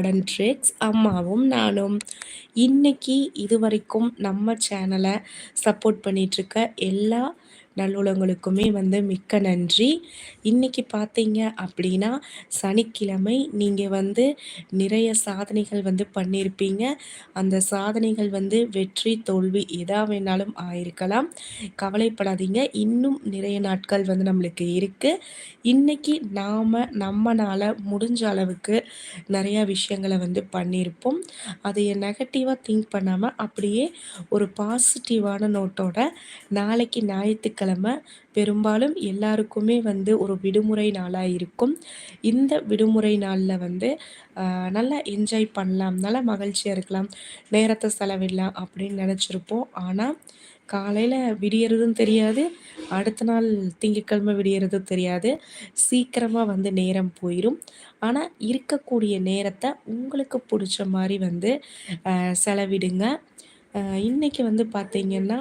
Garden tricks அம்மாவும் நானும். இன்னைக்கு இது வரைக்கும் நம்ம சேனலை சப்போர்ட் பண்ணிகிட்ருக்க எல்லா நல்லுளங்களுக்குமே வந்து மிக்க நன்றி. இன்றைக்கி பார்த்தீங்க அப்படின்னா சனிக்கிழமை நீங்கள் வந்து நிறைய சாதனைகள் வந்து பண்ணியிருப்பீங்க அந்த சாதனைகள் வந்து வெற்றி தோல்வி எதா வேணாலும் ஆயிருக்கலாம். கவலைப்படாதீங்க. இன்னும் நிறைய நாட்கள் வந்து நம்மளுக்கு இருக்குது இன்றைக்கி நாம் நம்மனால் முடிஞ்ச அளவுக்கு நிறையா விஷயங்களை வந்து பண்ணியிருப்போம் அதை நெகட்டிவாக திங்க் பண்ணாமல் அப்படியே ஒரு பாசிட்டிவான நோட்டோட நாளைக்கு ஞாயிற்றுக்கிழமை கிழமை பெரும்பாலும் எல்லாருக்குமே வந்து ஒரு விடுமுறை நாளாக இருக்கும். இந்த விடுமுறை நாளில் வந்து நல்லா என்ஜாய் பண்ணலாம் நல்லா மகிழ்ச்சியாக இருக்கலாம் நேரத்தை செலவிடலாம் அப்படின்னு நினச்சிருப்போம். ஆனால் காலையில் விடியறதும் தெரியாது அடுத்த நாள் திங்கட்கிழமை விடியறதும் தெரியாது. சீக்கிரமாக வந்து நேரம் போயிடும் ஆனால் இருக்கக்கூடிய நேரத்தை உங்களுக்கு பிடிச்ச மாதிரி வந்து செலவிடுங்க. இன்றைக்கி வந்து பார்த்திங்கன்னா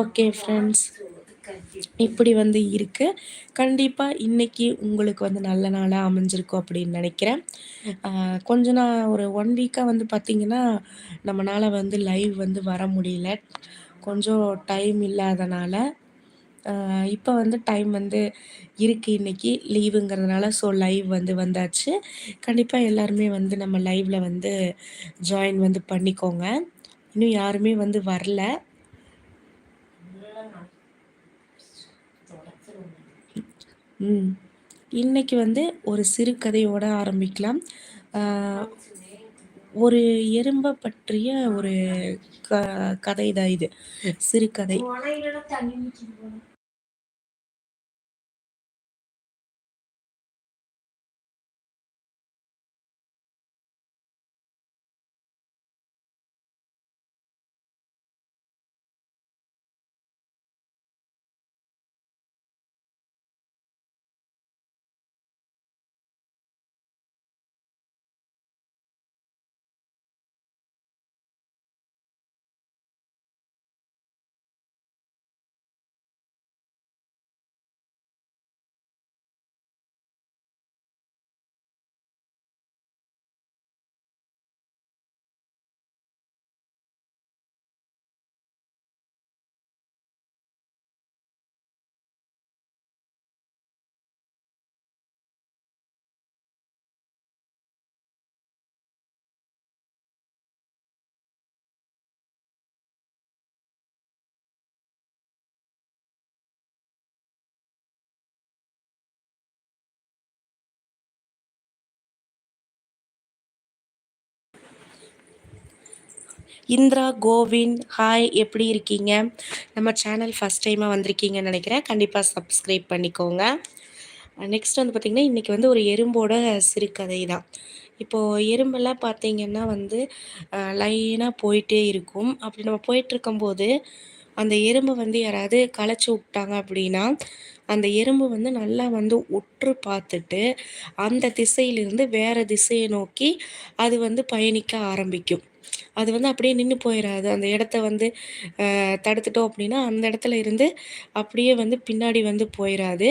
ஓகே ஃப்ரெண்ட்ஸ் இப்படி வந்து இருக்குது கண்டிப்பாக இன்றைக்கி உங்களுக்கு வந்து நல்ல நாளாக அமைஞ்சிருக்கும் அப்படின்னு நினைக்கிறேன். கொஞ்ச நான் ஒரு ஒன் வீக்காக வந்து பார்த்திங்கன்னா நம்மளால் வந்து லைவ் வந்து வர முடியல. கொஞ்சம் டைம் இல்லாதனால இப்போ வந்து டைம் வந்து இருக்குது இன்றைக்கி லீவுங்கிறதுனால ஸோ லைவ் வந்து வந்தாச்சு. கண்டிப்பாக எல்லாருமே வந்து நம்ம லைவில் வந்து ஜாயின் வந்து பண்ணிக்கோங்க. இன்னும் யாருமே வந்து வரல. ம். இன்னைக்கு வந்து ஒரு சிறுகதையோட ஆரம்பிக்கலாம். ஒரு எறும்பை பற்றிய ஒரு க கதை. தான் இது சிறுகதை இந்திரா கோவிந்த் ஹாய் எப்படி இருக்கீங்க? நம்ம சேனல் ஃபஸ்ட் டைமாக வந்திருக்கீங்கன்னு நினைக்கிறேன். கண்டிப்பாக சப்ஸ்கிரைப் பண்ணிக்கோங்க. நெக்ஸ்ட் வந்து பார்த்திங்கன்னா இன்றைக்கி வந்து ஒரு எறும்போட சிறுகதை தான். இப்போது எறும்பெல்லாம் பார்த்திங்கன்னா வந்து லைனாக போயிட்டே இருக்கும். அப்படி நம்ம போயிட்டுருக்கும்போது அந்த எறும்பை வந்து யாராவது களைச்சி விட்டாங்க அப்படின்னா அந்த எறும்பு வந்து நல்லா வந்து உற்று பார்த்துட்டு அந்த திசையிலிருந்து வேறு திசையை நோக்கி அது வந்து பயணிக்க ஆரம்பிக்கும். அது வந்து அப்படியே நின்று போயிடாது அந்த இடத்த வந்து தடுத்துட்டோம் அப்படின்னா அந்த இடத்துல இருந்து அப்படியே வந்து பின்னாடி வந்து போயிடாது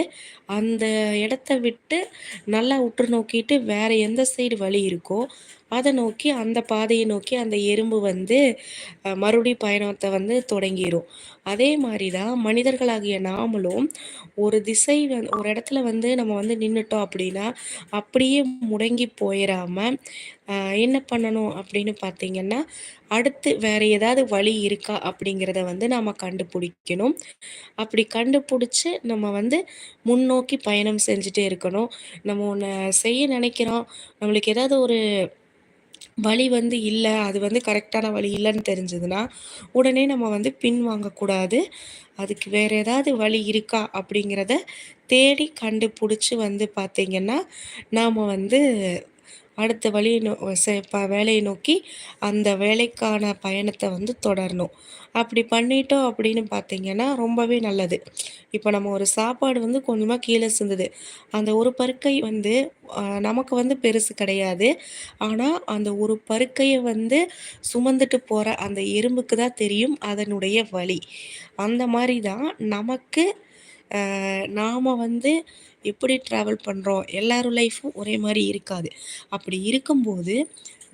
அந்த இடத்த விட்டு நல்லா உற்று நோக்கிட்டு வேறு எந்த சைடு வழி இருக்கோ அதை நோக்கி அந்த பாதையை நோக்கி அந்த எறும்பு வந்து மறுபடி பயணத்தை வந்து தொடங்கிடும் அதே மாதிரி தான் மனிதர்களாகிய நாமளும் ஒரு திசை வந் ஒரு இடத்துல வந்து நம்ம வந்து நின்றுட்டோம் அப்படின்னா அப்படியே முடங்கி போயிடாமல் என்ன பண்ணணும் அப்படின்னு பார்த்தீங்கன்னா அடுத்து வேற ஏதாவது வழி இருக்கா அப்படிங்கிறத வந்து நாம் கண்டுபிடிக்கணும். அப்படி கண்டுபிடிச்சி நம்ம வந்து முன்னோக்கி பயணம் செஞ்சுட்டே இருக்கணும். நம்ம ஒன்று செய்ய நினைக்கிறோம். நம்மளுக்கு ஏதாவது ஒரு வழி வந்து இல்லை அது வந்து கரெக்டான வழி இல்லைன்னு தெரிஞ்சதுன்னா உடனே நம்ம வந்து பின் வாங்கக்கூடாது. அதுக்கு வேறு ஏதாவது வழி இருக்கா அப்படிங்கிறத தேடி கண்டுபிடிச்சி வந்து பார்த்திங்கன்னா நாம் வந்து அடுத்த வழியை நோ வேலையை நோக்கி அந்த வேலைக்கான பயணத்தை வந்து தொடரணும். அப்படி பண்ணிட்டோம் அப்படின்னு பார்த்தீங்கன்னா ரொம்பவே நல்லது. இப்போ நம்ம ஒரு சாப்பாடு வந்து கொஞ்சமாக கீழே சிந்துது. அந்த ஒரு பருக்கை வந்து நமக்கு வந்து பெருசு கிடையாது. ஆனால் அந்த ஒரு பருக்கையை வந்து சுமந்துட்டு போகிற அந்த எறும்புக்கு தான் தெரியும் அதனுடைய வழி அந்த மாதிரி தான் நமக்கு நாம் வந்து எப்படி ட்ராவல் பண்ணுறோம் எல்லாரும் லைஃப்பும் ஒரே மாதிரி இருக்காது. அப்படி இருக்கும்போது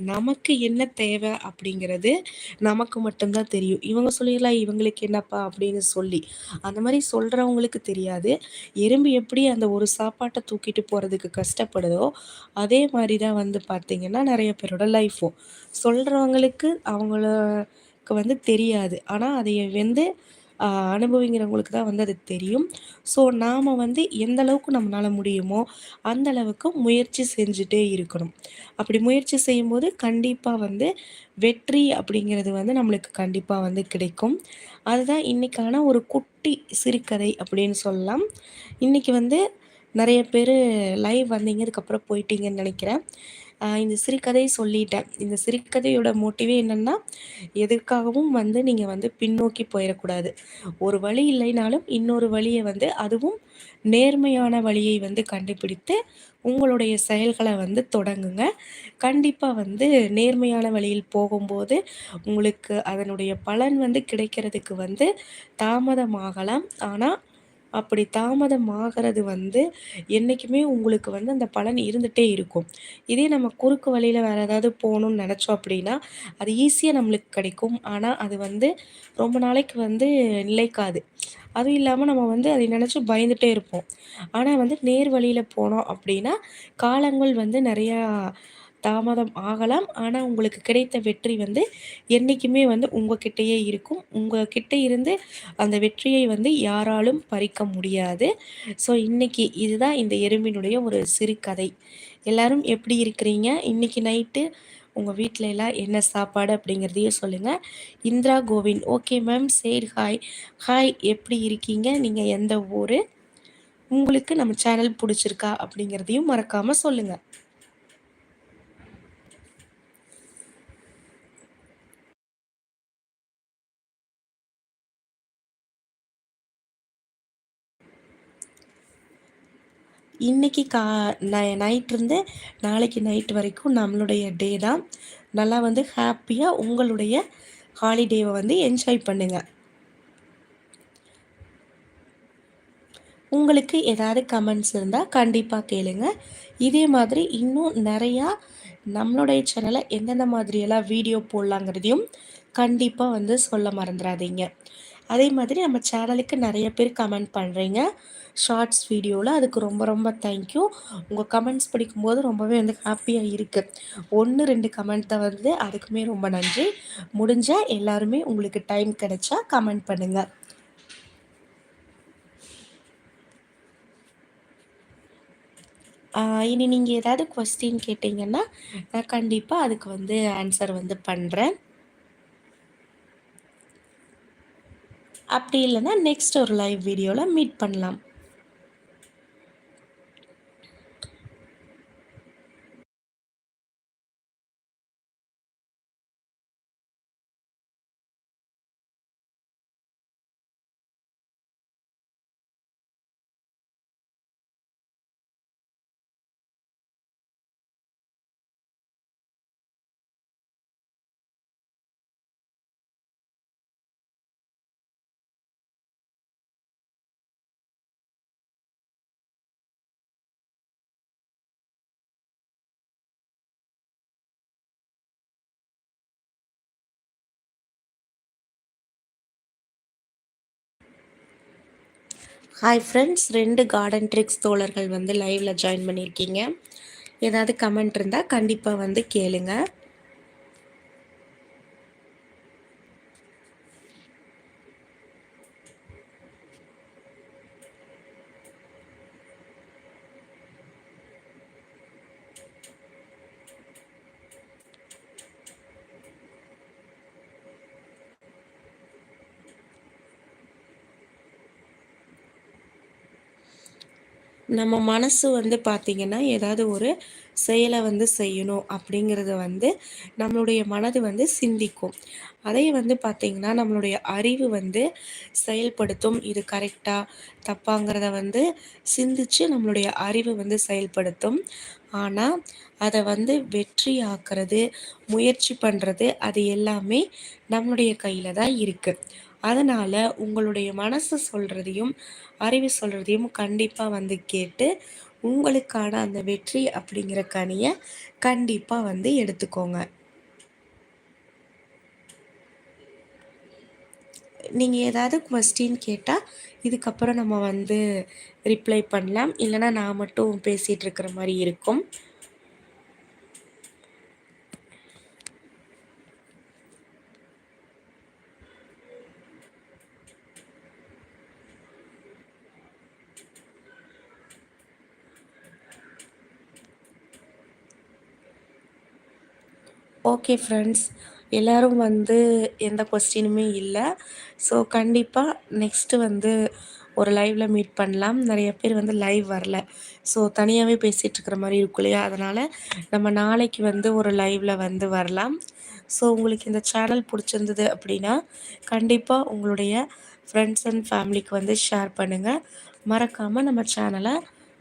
நமக்கு என்ன தேவை அப்படிங்கிறது நமக்கு மட்டும்தான் தெரியும். இவங்க சொல்லிடலாம் இவங்களுக்கு என்னப்பா அப்படின்னு சொல்லி. அந்த மாதிரி சொல்கிறவங்களுக்கு தெரியாது. எறும்பு எப்படி அந்த ஒரு சாப்பாட்டை தூக்கிட்டு போகிறதுக்கு கஷ்டப்படுதோ அதே மாதிரி தான் வந்து பார்த்திங்கன்னா நிறைய பேரோட லைஃப்பும் சொல்கிறவங்களுக்கு அவங்களுக்கு வந்து தெரியாது. ஆனால் அதை வந்து அனுபவிங்கிறவங்களுக்கு தான் வந்து அது தெரியும். ஸோ நாம் வந்து எந்த அளவுக்கு நம்மளால் முடியுமோ அந்த அளவுக்கு முயற்சி செஞ்சுட்டே இருக்கணும். அப்படி முயற்சி செய்யும்போது கண்டிப்பாக வந்து வெற்றி அப்படிங்கிறது வந்து நம்மளுக்கு கண்டிப்பாக வந்து கிடைக்கும். அதுதான் இன்றைக்கான ஒரு குட்டி சிறுகதை அப்படின்னு சொல்லலாம். இன்றைக்கி வந்து நிறைய பேர் லைவ் வந்தீங்க அதுக்கப்புறம் போயிட்டீங்கன்னு நினைக்கிறேன். இந்த சிறுகதையை சொல்லிட்டேன். இந்த சிறுகதையோட மோட்டிவே என்னென்னா எதுக்காகவும் வந்து நீங்கள் வந்து பின்னோக்கி போயிடக்கூடாது. ஒரு வழி இல்லைனாலும் இன்னொரு வழியை வந்து அதுவும் நேர்மையான வழியை வந்து கண்டுபிடித்து உங்களுடைய செயல்களை வந்து தொடங்குங்க. கண்டிப்பாக வந்து நேர்மையான வழியில் போகும்போது உங்களுக்கு அதனுடைய பலன் வந்து கிடைக்கிறதுக்கு வந்து தாமதமாகலாம். ஆனால் அப்படி தாமதம் ஆகிறது வந்து என்றைக்குமே உங்களுக்கு வந்து அந்த பலன் இருந்துகிட்டே இருக்கும். இதே நம்ம குறுக்கு வழியில் வேறு ஏதாவது போகணும்னு நினச்சோம் அப்படின்னா அது ஈஸியாக நம்மளுக்கு கிடைக்கும். ஆனால் அது வந்து ரொம்ப நாளைக்கு வந்து நிலைக்காது. அதுவும் இல்லாமல் நம்ம வந்து அதை நினச்சி பயந்துகிட்டே இருப்போம். ஆனால் வந்து நேர் வழியில் போனோம் அப்படின்னா காலங்கள் வந்து நிறையா தாமதம் ஆகலாம். ஆனால் உங்களுக்கு கிடைத்த வெற்றி வந்து என்றைக்குமே வந்து உங்ககிட்டயே இருக்கும். உங்ககிட்ட இருந்து அந்த வெற்றியை வந்து யாராலும் பறிக்க முடியாது. ஸோ இன்றைக்கி இதுதான் இந்த எறும்பினுடைய ஒரு சிறு கதை. எல்லோரும் எப்படி இருக்கிறீங்க? இன்றைக்கி நைட்டு உங்கள் வீட்டில் எல்லாம் என்ன சாப்பாடு அப்படிங்கிறதையும் சொல்லுங்கள் Indira Govind. Okay ma'am sir hi hi எப்படி இருக்கீங்க? நீங்கள் எந்த ஊர்? உங்களுக்கு நம்ம சேனல் பிடிச்சிருக்கா அப்படிங்கிறதையும் மறக்காமல் சொல்லுங்கள் இன்றைக்கி கா நை நைட்ருந்து நாளைக்கு நைட் வரைக்கும் நம்மளுடைய டே தான். நல்லா வந்து ஹாப்பியாக உங்களுடைய ஹாலிடேவை வந்து என்ஜாய் பண்ணுங்கள் உங்களுக்கு ஏதாவது கமெண்ட்ஸ் இருந்தால் கண்டிப்பாக கேளுங்க. இதே மாதிரி இன்னும் நிறையா நம்மளுடைய சேனலை எந்தெந்த மாதிரியெல்லாம் வீடியோ போடலாங்கிறதையும் கண்டிப்பாக வந்து சொல்ல மறந்துடாதீங்க அதே மாதிரி நம்ம சேனலுக்கு நிறைய பேர் கமெண்ட் பண்ணுறீங்க ஷார்ட்ஸ் வீடியோவில் அதுக்கு ரொம்ப ரொம்ப தேங்க்யூ உங்கள் கமெண்ட்ஸ் படிக்கும்போது ரொம்பவே வந்து ஹாப்பியாக இருக்குது ஒன்று ரெண்டு கமெண்ட்டை வந்து அதுக்குமே ரொம்ப நன்றி. முடிஞ்சால் எல்லாருமே உங்களுக்கு டைம் கிடைச்சா கமெண்ட் பண்ணுங்கள் இனி நீங்கள் ஏதாவது கொஸ்டின் கேட்டிங்கன்னா நான் கண்டிப்பாக அதுக்கு வந்து ஆன்சர் வந்து பண்ணுறேன் அப்படி இல்லைன்னா நெக்ஸ்ட் ஒரு லைவ் வீடியோவில் மீட் பண்ணலாம். ஹாய் ஃப்ரெண்ட்ஸ் ரெண்டு கார்டன் ட்ரிக்ஸ் தோழர்கள் வந்து லைவில் ஜாயின் பண்ணியிருக்கீங்க. ஏதாவது கமெண்ட் இருந்தால் கண்டிப்பாக வந்து கேளுங்கள் நம்ம மனசு வந்து பார்த்திங்கன்னா ஏதாவது ஒரு செயலை வந்து செய்யணும் அப்படிங்கிறத வந்து நம்மளுடைய மனது வந்து சிந்திக்கும். அதை வந்து பார்த்திங்கன்னா நம்மளுடைய அறிவு வந்து செயல்படுத்தும். இது கரெக்டாக தப்பாங்கிறத வந்து சிந்திச்சு நம்மளுடைய அறிவு வந்து செயல்படுத்தும். ஆனால் அதை வந்து வெற்றி ஆக்கிறது முயற்சி பண்ணுறது அது எல்லாமே நம்மளுடைய கையில் தான் இருக்குது அதனால் உங்களுடைய மனசு சொல்கிறதையும் அறிவு சொல்கிறதையும் கண்டிப்பாக வந்து கேட்டு உங்களுக்கான அந்த வெற்றி அப்படிங்கிற கனியை கண்டிப்பாக வந்து எடுத்துக்கோங்க. நீங்கள் ஏதாவது கொஸ்டின் கேட்டால் இதுக்கப்புறம் நம்ம வந்து ரிப்ளை பண்ணலாம். இல்லைனா நான் மட்டும் பேசிகிட்டு இருக்கிற மாதிரி இருக்கும். ஓகே ஃப்ரெண்ட்ஸ் எல்லோரும் வந்து எந்த கொஸ்டினுமே இல்லை. ஸோ கண்டிப்பாக நெக்ஸ்ட்டு வந்து ஒரு லைவில் மீட் பண்ணலாம். நிறைய பேர் வந்து லைவ் வரல. ஸோ தனியாகவே பேசிகிட்ருக்கிற மாதிரி இருக்கும் இல்லையா? அதனால் நம்ம நாளைக்கு வந்து ஒரு லைவில் வந்து வரலாம். ஸோ உங்களுக்கு இந்த சேனல் பிடிச்சிருந்தது அப்படின்னா கண்டிப்பாக உங்களுடைய ஃப்ரெண்ட்ஸ் அண்ட் ஃபேமிலிக்கு வந்து ஷேர் பண்ணுங்கள் மறக்காமல் நம்ம சேனலை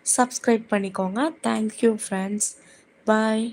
சப்ஸ்கிரைப் பண்ணிக்கோங்க. Thank you friends bye